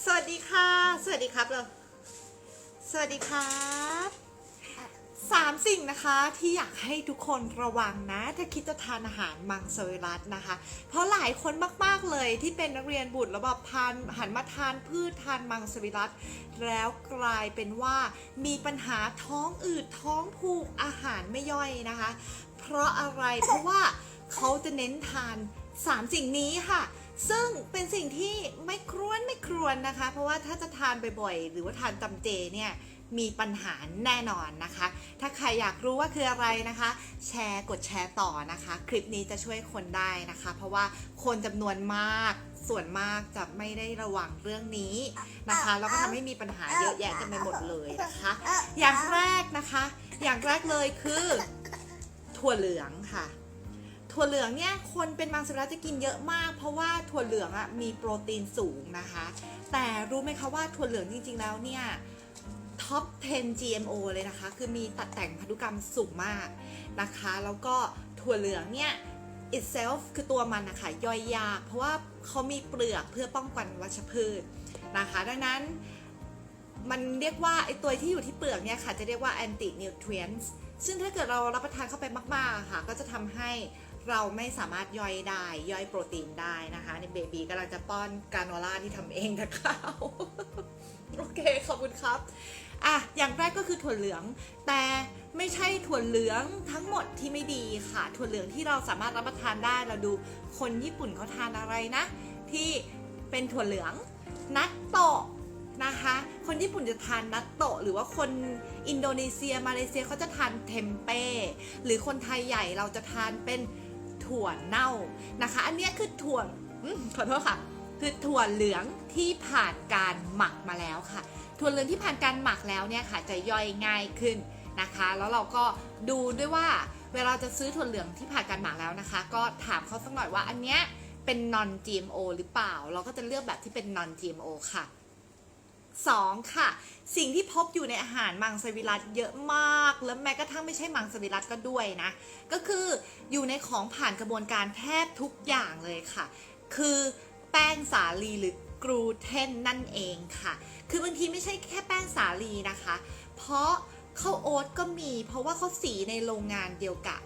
สวัสดีค่ะ สวัสดีครับเราสวัสดีครับสามสิ่งนะคะที่อยากให้ทุกคนระวังนะ ถ้าคิดจะทานอาหารมังสวิรัตนะคะ เพราะหลายคนมาก ๆ เลยที่เป็นนักเรียนบุตรแล้วแบบทานหันมาทานพืชทานมังสวิรัตแล้วกลายเป็นว่ามีปัญหาท้องอืดท้องผูกอาหารไม่ย่อยนะคะ เพราะอะไรเพราะว่าเขาจะเน้นทานสามสิ่งนี้ค่ะ ซึ่งเป็นสิ่งที่ไม่ครวนไม่ครวนนะคะ เพราะว่าถ้าจะทานบ่อยๆ หรือว่าทานจำเจเนี่ยมีปัญหาแน่นอนนะคะ ถ้าใครอยากรู้ว่าคืออะไรนะคะ แชร์กดแชร์ต่อนะคะ คลิปนี้จะช่วยคนได้นะคะ เพราะว่าคนจำนวนมากส่วนมากจะไม่ได้ระวังเรื่องนี้นะคะแล้วก็ทำให้มีปัญหาเยอะแยะกันไปหมดเลยนะคะ อย่างแรกนะคะ อย่างแรกเลยคือ ถั่วเหลืองค่ะ ถั่วเหลืองเนี่ยคนเป็นมังสวิรัตจะกินเยอะมาก เพราะว่าถั่วเหลืองอะมีโปรตีนสูงนะคะ แต่รู้ไหมคะว่าถั่วเหลืองจริงๆแล้วเนี่ยท็อป 10 GMO เลยนะคะ คือมีตัดแต่งพันธุกรรมสูงมากนะคะ แล้วก็ถั่วเหลืองเนี่ย itself คือตัวมันนะคะย่อยยาก เพราะว่าเขามีเปลือกเพื่อป้องกันวัชพืชนะคะ ดังนั้นมันเรียกว่าไอตัวที่อยู่ที่เปลือกเนี่ยค่ะ จะเรียกว่า anti nutrients ซึ่งถ้าเกิดเรารับประทานเข้าไปมาก ๆ ค่ะ ก็จะทำให้ เราไม่สามารถย่อยได้ ย่อยโปรตีนได้นะคะในเบบีกำลังจะป้อนกราโนล่าที่ทำเองนะคะโอเค ขอบคุณครับอะอย่างแรกก็คือถั่วเหลือง แต่ไม่ใช่ถั่วเหลืองทั้งหมดที่ไม่ดีค่ะ ถั่วเหลืองที่เราสามารถรับประทานได้เราดูคนญี่ปุ่นเขาทานอะไรนะ ที่เป็นถั่วเหลืองนัตโตะนะคะ คนญี่ปุ่นจะทานนัตโตะหรือว่าคนอินโดนีเซียมาเลเซียเขาจะทานเทมเป้หรือคนไทยใหญ่เราจะทานเป็น ถั่วเน่านะคะ อันนี้คือถั่วขอโทษค่ะ คือถั่วเหลืองที่ผ่านการหมักมาแล้วค่ะ ถั่วเหลืองที่ผ่านการหมักแล้วเนี่ยค่ะ จะย่อยง่ายขึ้นนะคะ แล้วเราก็ดูด้วยว่า เวลาจะซื้อถั่วเหลืองที่ผ่านการหมักแล้วนะคะ ก็ถามเขาสักหน่อยว่าอันเนี้ยเป็น non GMO หรือเปล่า เราก็จะเลือกแบบที่เป็น non GMO ค่ะ 2. ค่ะ สิ่งที่พบอยู่ในอาหารมังสวิรัตเยอะมาก แล้วแม้กระทั่งไม่ใช่มังสวิรัตก็ด้วยนะ ก็คืออยู่ในของผ่านกระบวนการแทบทุกอย่างเลยค่ะ คือแป้งสาลีหรือกรูเทนนั่นเองค่ะ คือบางทีไม่ใช่แค่แป้งสาลีนะคะ เพราะข้าวโอ๊ตก็มี เพราะว่าเขาสีในโรงงานเดียวกับ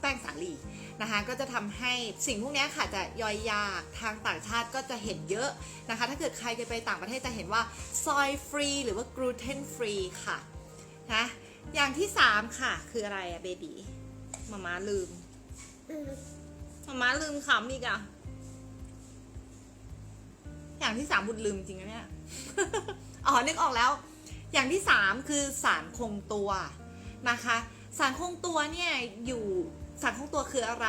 แป้งสาลี นะคะก็จะทำให้สิ่งพวกเนี้ยค่ะจะย่อยยากทางต่างชาติก็จะเห็นเยอะนะคะ ถ้าเกิดใครจะไปต่างประเทศจะเห็นว่าซอยฟรีหรือว่ากรูเทนฟรีค่ะนะอย่างที่ 3 ค่ะ คืออะไรอะเบบีมาม่าลืมมาม่าลืมคำอีกอะอย่างที่สามบุญลืมจริงนะเนี่ย อ๋อ นึกออกแล้ว อย่างที่3คือสารคงตัวนะคะ สารคงตัวเนี่ยอยู่ สารคงตัวคืออะไร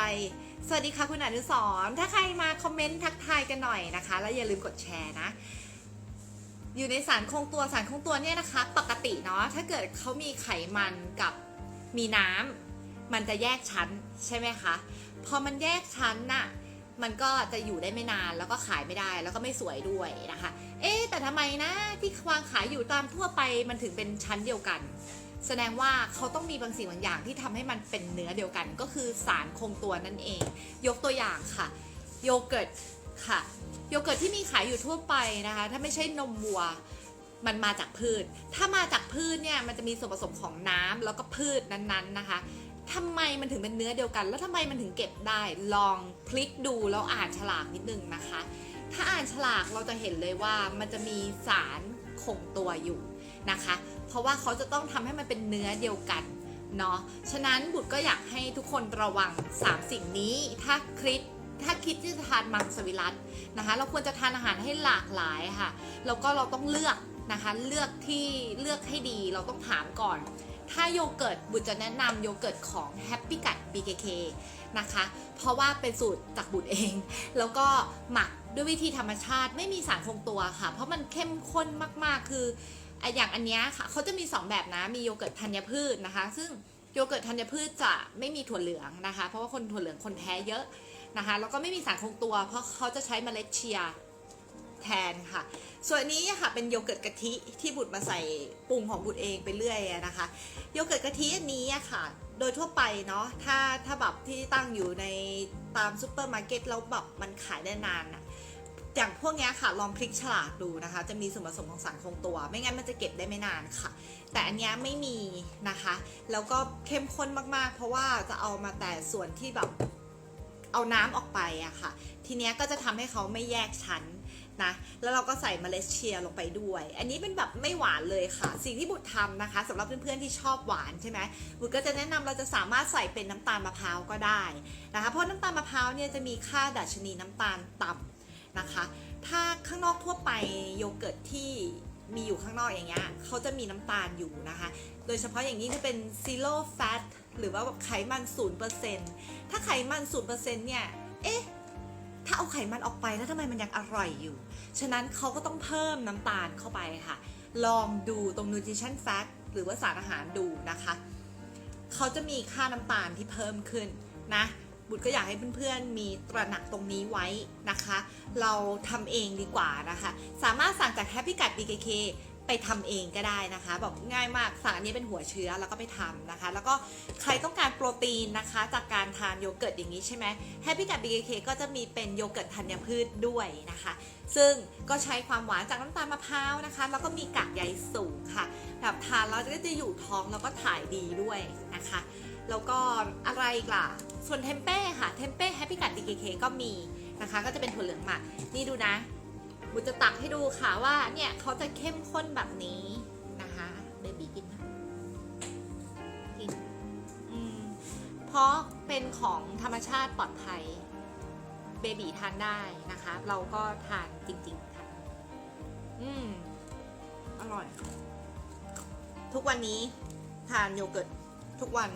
สวัสดีค่ะคุณอนุสรถ้าใครมาคอมเมนต์ทักทายกันหน่อยนะคะ แล้วอย่าลืมกดแชร์นะ อยู่ในสารคงตัวสารคงตัวเนี่ยนะคะ ปกติเนาะถ้าเกิดเขามีไขมันกับมีน้ำมันจะแยกชั้นใช่ไหมคะพอมันแยกชั้นน่ะมันก็จะอยู่ได้ไม่นานแล้วก็ขายไม่ได้แล้วก็ไม่สวยด้วยนะคะ เอ๊แต่ทำไมนะที่วางขายอยู่ตามทั่วไปมันถึงเป็นชั้นเดียวกัน แสดงว่าเขาต้องมีบางสิ่งบางอย่างที่ทำให้มันเป็นเนื้อเดียวกัน ก็คือสารคงตัวนั่นเอง ยกตัวอย่างค่ะ โยเกิร์ตค่ะ โยเกิร์ตที่มีขายอยู่ทั่วไปนะคะ ถ้าไม่ใช่นมวัวมันมาจากพืช ถ้ามาจากพืชเนี่ยมันจะมีส่วนผสมของน้ำแล้วก็พืชนั้นๆนะคะทำไมมันถึงเป็นเนื้อเดียวกัน แล้วทำไมมันถึงเก็บได้ ลองพลิกดูแล้วอ่านฉลากนิดนึงนะคะ ถ้าอ่านฉลากเราจะเห็นเลยว่ามันจะมีสารคงตัวอยู่ นะคะ เพราะว่าเขาจะต้องทำให้มันเป็นเนื้อเดียวกันเนาะ ฉะนั้นบุตรก็อยากให้ทุกคนระวัง 3 สิ่งนี้ ถ้าคิดถ้าคิดที่จะทานมังสวิรัตนะคะ เราควรจะทานอาหารให้หลากหลายค่ะ แล้วก็เราต้องเลือกนะคะ เลือกที่เลือกให้ดี เราต้องถามก่อน ถ้าโยเกิร์ตบุตรจะแนะนำโยเกิร์ตของ Happy Gut BKK นะคะ เพราะว่าเป็นสูตรจากบุตรเอง แล้วก็หมักด้วยวิธีธรรมชาติไม่มีสารคงตัวค่ะ เพราะมันเข้มข้นมากๆ คือ อ้อย่างอันเนี้ยค่ะเขาจะมี 2 แบบนะ มีโยเกิร์ตธัญพืชนะคะ ซึ่งโยเกิร์ตธัญพืชจะไม่มีถั่วเหลืองนะคะ เพราะว่าคนถั่วเหลืองคนแพ้เยอะนะคะ แล้วก็ไม่มีสารคงตัว เพราะเขาจะใช้เมล็ดเชียแทนค่ะ ส่วนนี้ค่ะเป็นโยเกิร์ตกะทิที่บุตรมาใส่ปรุงของบุตรเองไปเรื่อยนะคะ โยเกิร์ตกะทิอันนี้ค่ะ โดยทั่วไปเนาะ ถ้าถ้าแบบที่ตั้งอยู่ในตามซูเปอร์มาร์เก็ตแล้วแบบมันขายได้นานอะ อย่างพวกนี้ค่ะลองพลิกฉลากดูนะคะ จะมีส่วนผสมของสารคงตัว ไม่งั้นมันจะเก็บได้ไม่นานค่ะ แต่อันนี้ไม่มีนะคะ แล้วก็เข้มข้นมากๆ เพราะว่าจะเอามาแต่ส่วนที่แบบเอาน้ำออกไปอะค่ะ ทีเนี้ยก็จะทำให้เขาไม่แยกชั้นนะ แล้วเราก็ใส่เมล็ดเชียลงไปด้วย อันนี้เป็นแบบไม่หวานเลยค่ะ สิ่งที่บุตรทำนะคะสำหรับเพื่อนๆที่ชอบหวานใช่ไหมบุตรก็จะแนะนำเราจะสามารถใส่เป็นน้ำตาลมะพร้าวก็ได้นะคะ เพราะน้ำตาลมะพร้าวเนี่ยจะมีค่าดัชนีน้ำตาลต่ำ นะคะ ถ้าข้างนอกทั่วไปโยเกิร์ตที่มีอยู่ข้างนอกอย่างเงี้ยเขาจะมีน้ำตาลอยู่นะคะ โดยเฉพาะอย่างนี้จะเป็น zero fat หรือว่าแบบไขมัน 0%ถ้าไขมัน 0%เนี่ย เอ๊ะ ถ้าเอาไขมันออกไปแล้วทำไมมันยังอร่อยอยู่ ฉะนั้นเขาก็ต้องเพิ่มน้ำตาลเข้าไปค่ะ ลองดูตรง nutrition fat หรือว่าสารอาหารดูนะคะ เขาจะมีค่าน้ำตาลที่เพิ่มขึ้นนะ บุตรก็อยากให้เพื่อนๆ มีตระหนักตรงนี้ไว้นะคะ เราทำเองดีกว่านะคะ สามารถสั่งจากแฮปปี้กัด BKK ไปทำเองก็ได้นะคะ บอกง่ายมากสั่งอันนี้เป็นหัวเชื้อแล้วก็ไปทำนะคะ แล้วก็ใครต้องการโปรตีนนะคะ จากการทานโยเกิร์ตอย่างนี้ใช่ไหมแฮปปี้กัด BKK ก็จะมีเป็นโยเกิร์ตธัญพืชด้วยนะคะ ซึ่งก็ใช้ความหวานจากน้ำตาลมะพร้าวนะคะ แล้วก็มีกากใยสูงค่ะแบบทานแล้วก็จะอยู่ท้องแล้วก็ถ่ายดีด้วยนะคะ แล้วก็อะไรอีกล่ะ ส่วนเทมเป้ค่ะ เทมเป้แฮปปี้กัด BKK ก็มีนะคะ ก็จะเป็นถั่วเหลืองหมัก นี่ดูนะ บุญจะตักให้ดูค่ะว่าเนี่ยเขาจะเข้มข้นแบบนี้นะคะเบบีกินนะกินอืมเพราะเป็นของธรรมชาติปลอดภัย เบบีทานได้นะคะ เราก็ทานจริงๆค่ะอืมอร่อย ทุกวันนี้ทานโยเกิร์ตทุกวัน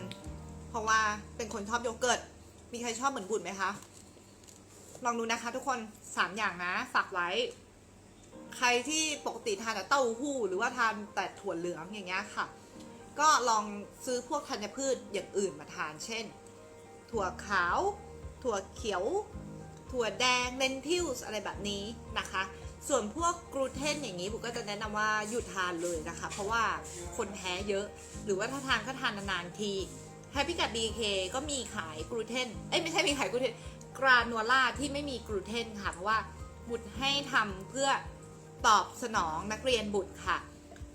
เพราะว่าเป็นคนชอบโยเกิร์ต มีใครชอบเหมือนบุญไหมคะ ลองดูนะคะทุกคนสามอย่างนะฝากไว้ ใครที่ปกติทานแต่เต้าหู้ หรือว่าทานแต่ถั่วเหลืองอย่างเงี้ยค่ะ ก็ลองซื้อพวกธัญพืชอย่างอื่นมาทานเช่น ถั่วขาว ถั่วเขียว ถั่วแดงเลนทิลส์อะไรแบบนี้นะคะส่วนพวกกลูเตนอย่างนี้บุก็จะแนะนำว่าหยุดทานเลยนะคะ เพราะว่าคนแพ้เยอะ หรือว่าถ้าทานก็ทานนานๆที แฮปปี้กัดดีเคก็มีขายกลูเตนเอ้ยไม่ใช่มีขายกลูเตนกราโนล่าที่ไม่มีกลูเตนค่ะเพราะว่าบุตรให้ทำเพื่อตอบสนองนักเรียนบุตรค่ะ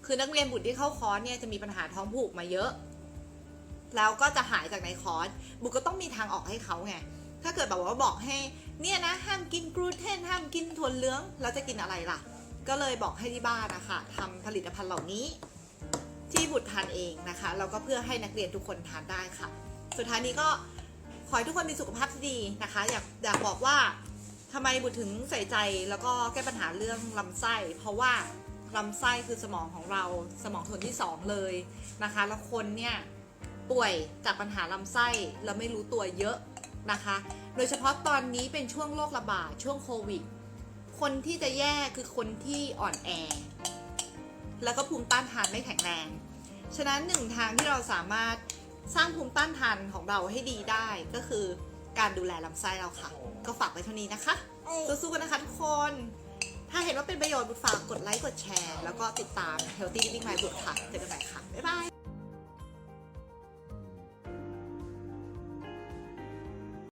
คือนักเรียนบุตรที่เข้าคอร์สเนี่ยจะมีปัญหาท้องผูกมาเยอะ แล้วก็จะหายจากในคอร์สบุกก็ต้องมีทางออกให้เขาไง ถ้าเกิดแบบว่าบอกให้เนี่ยนะห้ามกินกลูเตนห้ามกินถั่วเหลืองแล้วจะกินอะไรล่ะ ก็เลยบอกให้ที่บ้านนะคะทำผลิตภัณฑ์เหล่านี้ ที่บุตรทานเองนะคะแล้วก็เพื่อให้นักเรียนทุกคนทานได้ค่ะ สุดท้ายนี้ก็ขอให้ทุกคนมีสุขภาพที่ดีนะคะ อยากอยากบอกว่าทำไมบุตรถึงใส่ใจแล้วก็แก้ปัญหาเรื่องลำไส้ เพราะว่าลำไส้คือสมองของเราสมองส่วนที่สองเลยนะคะ แล้วคนเนี่ยป่วยจากปัญหาลำไส้แล้วไม่รู้ตัวเยอะนะคะ โดยเฉพาะตอนนี้เป็นช่วงโรคระบาดช่วงโควิด คนที่จะแย่คือคนที่อ่อนแอ แล้วก็ภูมิต้านทานไม่แข็งแรง ฉะนั้นหนึ่งทางที่เราสามารถสร้างภูมิต้านทานของเราให้ดีได้ก็คือการดูแลลำไส้เราค่ะ ก็ฝากไว้เท่านี้นะคะ สู้ๆกันนะคะทุกคน ถ้าเห็นว่าเป็นประโยชน์บุตรฝากกดไลค์กดแชร์ แล้วก็ติดตาม Healthy Living My บุตรค่ะ เจอกันใหม่ค่ะ บ๊ายบาย